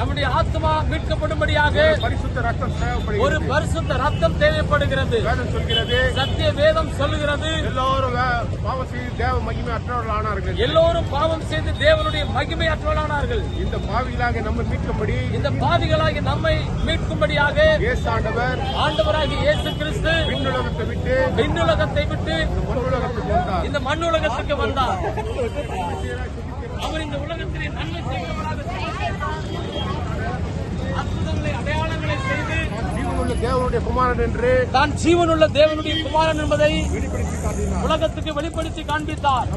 நம்முடைய ஆத்மா மீட்கப்படும்படியாக பரிசுத்த ரத்தம் ஒரு பரிசுத்த ரத்தம் தேவைப்படுகிறது. வேதம் சொல்கிறது. சத்திய வேதம் சொல்லுகிறது. எல்லோரும் பாவம் செய்து தேவ மகிமை அற்றவர்கள் ஆனார்கள் எல்லோரும் பாவம் செய்து தேவனுடைய மகிமை அற்றவளானார்கள் இந்த பாவிகளாக நம்ம மீட்கும்படி இந்த பாவிகளாகி நம்மை மீட்கும்படியாக இயேசு ஆண்டவர் ஆண்டவராகிய இயேசு கிறிஸ்து விண்ணுலகத்தை விட்டு விண்ணுலகத்தை விட்டு இந்த மண்ணுலகத்துக்கு வந்தார். அவர் இந்த உலகத்திலே நன்மை செய்கிறவராக அற்புதங்களை அடையாளங்களை செய்து ஜீவனுள்ள தேவனுடைய குமாரன் என்று தான் ஜீவனுள்ள தேவனுடைய குமாரன் என்பதை உலகத்துக்கு வெளிப்படுத்தி காண்பித்தார்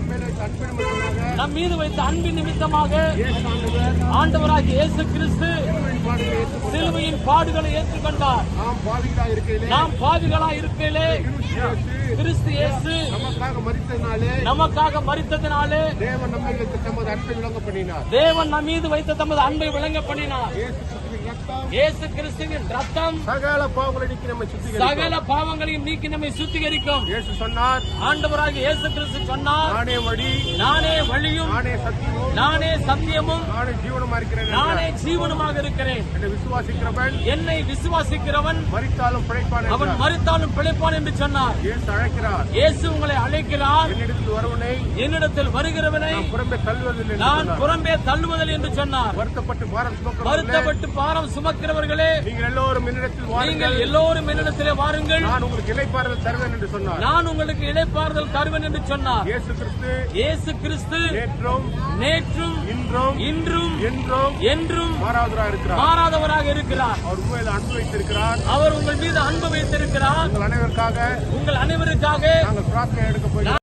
நம் மீது வைத்த அன்பின் நிமித்தமாக ஆண்டவராகிய இயேசு கிறிஸ்து. சிலுவையின் பாடுகளை ஏற்றுக்கொண்டார். நாம் பாவிகளாக இருக்கையிலே நாம் பாவிகளா இருக்கையிலே கிறிஸ்து இயேசு நமக்காக மறித்ததினாலே நமக்காக மறித்ததினாலே தேவன் நம்மை வைத்து தமது அன்பை விளங்க பண்ணினார் தேவன் நம் மீது வைத்த தமது அன்பை விளங்க பண்ணினார் இயேசு கிறிஸ்துவின் ரத்தம் சகல பாவங்களை நீக்கி நம்மை சுத்திகரிக்கும். சகல பாவங்களையும் நீக்கி நம்மை சுத்திகரிக்கும். இயேசு சொன்னார் ஆண்டவராக இயேசு கிறிஸ்து சொன்னார் நானே வழி நானே வழியும் நானே நானே சத்தியமும் நானே ஜீவனமா இருக்கிறேன் நானே. ஜீவனுமாக இருக்கிறேன். என்னை விசுவாசிக்கிறவன் என்னை விசுவாசிக்கிறவன் மறித்தாலும் பிழைப்பான் அவன். மறித்தாலும் பிழைப்பான் என்று சொன்னார். இயேசு அழைக்கிறார். இயேசு உங்களை அழைக்கிறார். என்னிடத்தில் வருவனை என்னிடத்தில் வருகிறவனை நான் புறம்பே தள்ளுவதில்லை நான். புறம்பே தள்ளுவதில் என்று சொன்னார். வருத்தப்பட்டு பாரம் சுமக்கிறவர்களே, வருத்தப்பட்டு பாரம் சுமக்கிறவர்களே நீங்கள் எல்லோரும் என்னிடத்தில் நீங்கள் எல்லோரும் என்னிடத்திலே வாருங்கள். நான் உங்களுக்கு இலைப்பாறுதல் தருவேன் என்று சொன்னார். நான் உங்களுக்கு இளைப்பாறுதல் தருவேன் என்று சொன்னார். இயேசு கிறிஸ்து இயேசு கிறிஸ்து நேற்றும் நேற்றும் இன்றும் இன்றும் என்றும் என்றும் மாறாதவராக இருக்கிறார். மாறாதவராக இருக்கிறார். அவர் உண்மையில் அன்பு வைத்திருக்கிறார். அவர் உங்கள் மீது அன்பு வைத்திருக்கிறார். உங்கள் அனைவருக்காக உங்கள் அனைவருக்காக நாங்கள் பிரார்த்தனை எடுக்க போகிறோம்.